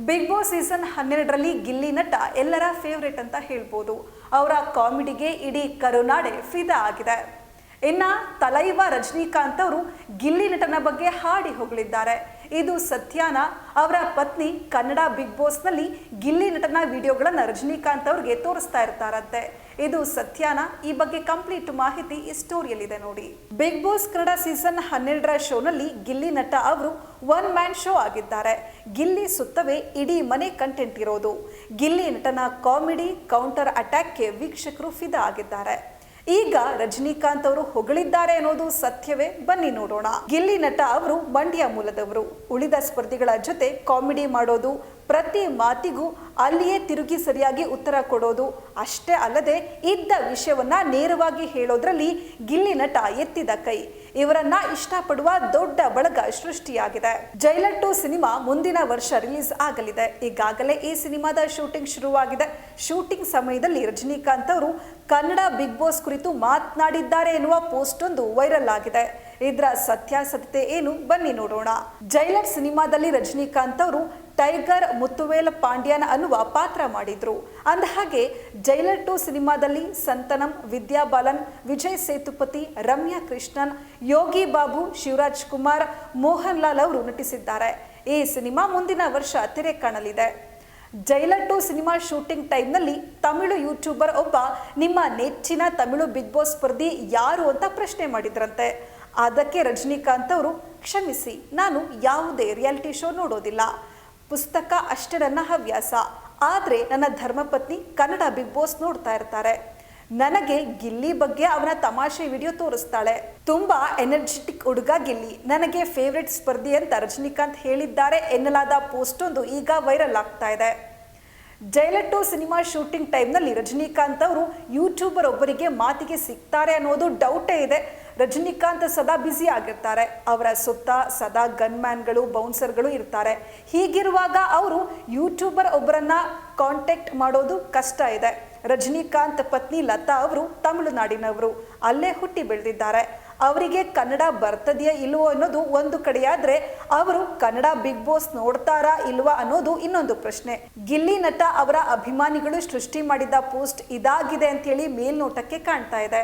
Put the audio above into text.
Big boss season ಹನ್ನೆರಡರಲ್ಲಿ ಗಿಲ್ಲಿ ನಟ ಎಲ್ಲರ ಫೇವ್ರೆಟ್ ಅಂತ ಹೇಳ್ಬೋದು. ಅವರ ಕಾಮಿಡಿಗೆ ಇಡೀ ಕರುನಾಡೆ ಫಿದಾ ಆಗಿದೆ. ಇನ್ನ ತಲೈವ ರಜನಿಕಾಂತ್ ಅವರು ಗಿಲ್ಲಿ ನಟನ ಬಗ್ಗೆ ಹಾಡಿ ಹೊಗಳಿದ್ದಾರೆ. ಇದು ಸತ್ಯಾನ ಅವರ ಪತ್ನಿ ಕನ್ನಡ ಬಿಗ್ ಬಾಸ್ನಲ್ಲಿ ಗಿಲ್ಲಿ ನಟನ ವಿಡಿಯೋಗಳನ್ನ ರಜನಿಕಾಂತ್ ಅವ್ರಿಗೆ ತೋರಿಸ್ತಾ ಇರ್ತಾರಂತೆ. ಇದು ಸತ್ಯಾನ ಈ ಬಗ್ಗೆ ಕಂಪ್ಲೀಟ್ ಮಾಹಿತಿ ಈ ಸ್ಟೋರಿಯಲ್ಲಿದೆ ನೋಡಿ. ಬಿಗ್ ಬಾಸ್ ಕನ್ನಡ ಸೀಸನ್ ಹನ್ನೆರಡರ ಶೋನಲ್ಲಿ ಗಿಲ್ಲಿ ನಟ ಅವರು ಒನ್ ಮ್ಯಾನ್ ಶೋ ಆಗಿದ್ದಾರೆ. ಗಿಲ್ಲಿ ಸುತ್ತವೇ ಇಡೀ ಮನೆ ಕಂಟೆಂಟ್ ಇರೋದು. ಗಿಲ್ಲಿ ನಟನ ಕಾಮಿಡಿ ಕೌಂಟರ್ ಅಟ್ಯಾಕ್ಗೆ ವೀಕ್ಷಕರು ಫಿದಾ ಆಗಿದ್ದಾರೆ. ಈಗ ರಜನಿಕಾಂತ್ ಅವರು ಹೊಗಳಿದ್ದಾರೆ ಅನ್ನೋದು ಸತ್ಯವೇ. ಬನ್ನಿ ನೋಡೋಣ. ಗಿಲ್ಲಿ ನಟ ಅವರು ಮಂಡ್ಯ ಮೂಲದವರು. ಉಳಿದ ಸ್ಪರ್ಧಿಗಳ ಜೊತೆ ಕಾಮಿಡಿ ಮಾಡೋದು, ಪ್ರತಿ ಮಾತಿಗೂ ಅಲ್ಲಿಯೇ ತಿರುಗಿ ಸರಿಯಾಗಿ ಉತ್ತರ ಕೊಡೋದು, ಅಷ್ಟೇ ಅಲ್ಲದೆ ಇದ್ದ ವಿಷಯವನ್ನ ನೇರವಾಗಿ ಹೇಳೋದ್ರಲ್ಲಿ ಗಿಲ್ಲಿ ನಟ ಎತ್ತಿದ ಕೈ. ಇವರನ್ನ ಇಷ್ಟಪಡುವ ದೊಡ್ಡ ಬಳಗ ಸೃಷ್ಟಿಯಾಗಿದೆ. ಜೈಲರ್ ಟು ಸಿನಿಮಾ ಮುಂದಿನ ವರ್ಷ ರಿಲೀಸ್ ಆಗಲಿದೆ. ಈಗಾಗಲೇ ಈ ಸಿನಿಮಾದ ಶೂಟಿಂಗ್ ಶುರುವಾಗಿದೆ. ಶೂಟಿಂಗ್ ಸಮಯದಲ್ಲಿ ರಜನಿಕಾಂತ್ ಅವರು ಕನ್ನಡ ಬಿಗ್ ಬಾಸ್ ಕುರಿತು ಮಾತನಾಡಿದ್ದಾರೆ ಎನ್ನುವ ಪೋಸ್ಟ್ ಒಂದು ವೈರಲ್ ಆಗಿದೆ. ಇದರ ಸತ್ಯಾಸತ್ಯತೆ ಏನು? ಬನ್ನಿ ನೋಡೋಣ. ಜೈಲಟ್ ಸಿನಿಮಾದಲ್ಲಿ ರಜನಿಕಾಂತ್ ಅವರು ಟೈಗರ್ ಮುತ್ತುವೇಲ ಪಾಂಡ್ಯನ್ ಅನ್ನುವ ಪಾತ್ರ ಮಾಡಿದ್ರು. ಅಂದಹಾಗೆ, ಜೈಲರ್ ಟು ಸಿನಿಮಾದಲ್ಲಿ ಸಂತನಂ ವಿದ್ಯಾ ಬಾಲನ್ ವಿಜಯ್ ಸೇತುಪತಿ, ರಮ್ಯಾ ಕೃಷ್ಣನ್, ಯೋಗಿ ಬಾಬು, ಶಿವರಾಜ್ ಕುಮಾರ್, ಮೋಹನ್ ಲಾಲ್ ಅವರು ನಟಿಸಿದ್ದಾರೆ. ಈ ಸಿನಿಮಾ ಮುಂದಿನ ವರ್ಷ ತೆರೆ ಕಾಣಲಿದೆ ಜೈಲರ್ ಟು ಸಿನಿಮಾ ಶೂಟಿಂಗ್ ಟೈಮ್ನಲ್ಲಿ ತಮಿಳು ಯೂಟ್ಯೂಬರ್ ಒಬ್ಬ, ನಿಮ್ಮ ನೆಚ್ಚಿನ ತಮಿಳು ಬಿಗ್ ಬಾಸ್ ಸ್ಪರ್ಧಿ ಯಾರು? ಅಂತ ಪ್ರಶ್ನೆ ಮಾಡಿದ್ರಂತೆ. ಅದಕ್ಕೆ ರಜನಿಕಾಂತ್ ಅವರು, ಕ್ಷಮಿಸಿ, ನಾನು ಯಾವುದೇ ರಿಯಾಲಿಟಿ ಶೋ ನೋಡೋದಿಲ್ಲ. ಪುಸ್ತಕ ಅಷ್ಟೇ ನನ್ನ ಹವ್ಯಾಸ. ಆದರೆ ನನ್ನ ಧರ್ಮಪತ್ನಿ ಕನ್ನಡ ಬಿಗ್ ಬಾಸ್ ನೋಡ್ತಾ ಇರ್ತಾರೆ. ನನಗೆ ಗಿಲ್ಲಿ ಬಗ್ಗೆ ಅವನ ತಮಾಷೆ ವಿಡಿಯೋ ತೋರಿಸ್ತಾಳೆ. ತುಂಬಾ ಎನರ್ಜೆಟಿಕ್ ಹುಡುಗ ಗಿಲ್ಲಿ. ನನಗೆ ಫೇವ್ರೆಟ್ ಸ್ಪರ್ಧಿ ಅಂತ ರಜನಿಕಾಂತ್ ಹೇಳಿದ್ದಾರೆ ಎನ್ನಲಾದ ಪೋಸ್ಟ್ ಒಂದು ಈಗ ವೈರಲ್ ಆಗ್ತಾ ಇದೆ. ಜೈಲರ್ ಟು ಸಿನಿಮಾ ಶೂಟಿಂಗ್ ಟೈಮ್ನಲ್ಲಿ ರಜನಿಕಾಂತ್ ಅವರು ಯೂಟ್ಯೂಬರ್ ಒಬ್ಬರಿಗೆ ಮಾತಿಗೆ ಸಿಗ್ತಾರೆ ಅನ್ನೋದು ಡೌಟೇ ಇದೆ. ರಜನಿಕಾಂತ್ ಸದಾ ಬ್ಯುಸಿ ಆಗಿರ್ತಾರೆ. ಅವರ ಸುತ್ತ ಸದಾ ಗನ್ಮ್ಯಾನ್ಗಳು, ಬೌನ್ಸರ್ಗಳು ಇರ್ತಾರೆ. ಹೀಗಿರುವಾಗ ಅವರು ಯೂಟ್ಯೂಬರ್ ಒಬ್ಬರನ್ನ ಕಾಂಟ್ಯಾಕ್ಟ್ ಮಾಡೋದು ಕಷ್ಟ ಇದೆ. ರಜನಿಕಾಂತ್ ಪತ್ನಿ ಲತಾ ಅವರು ತಮಿಳುನಾಡಿನವರು. ಅಲ್ಲೇ ಹುಟ್ಟಿ ಬೆಳೆದಿದ್ದಾರೆ. ಅವರಿಗೆ ಕನ್ನಡ ಬರ್ತದೆಯಾ ಇಲ್ವೋ ಅನ್ನೋದು ಒಂದು ಕಡೆಯಾದ್ರೆ ಅವರು ಕನ್ನಡ ಬಿಗ್ ಬಾಸ್ ನೋಡ್ತಾರಾ ಇಲ್ವಾ ಅನ್ನೋದು ಇನ್ನೊಂದು ಪ್ರಶ್ನೆ. ಗಿಲ್ಲಿ ನಟ ಅವರ ಅಭಿಮಾನಿಗಳು ಸೃಷ್ಟಿ ಮಾಡಿದ ಪೋಸ್ಟ್ ಇದಾಗಿದೆ ಅಂತೇಳಿ ಮೇಲ್ನೋಟಕ್ಕೆ ಕಾಣ್ತಾ ಇದೆ.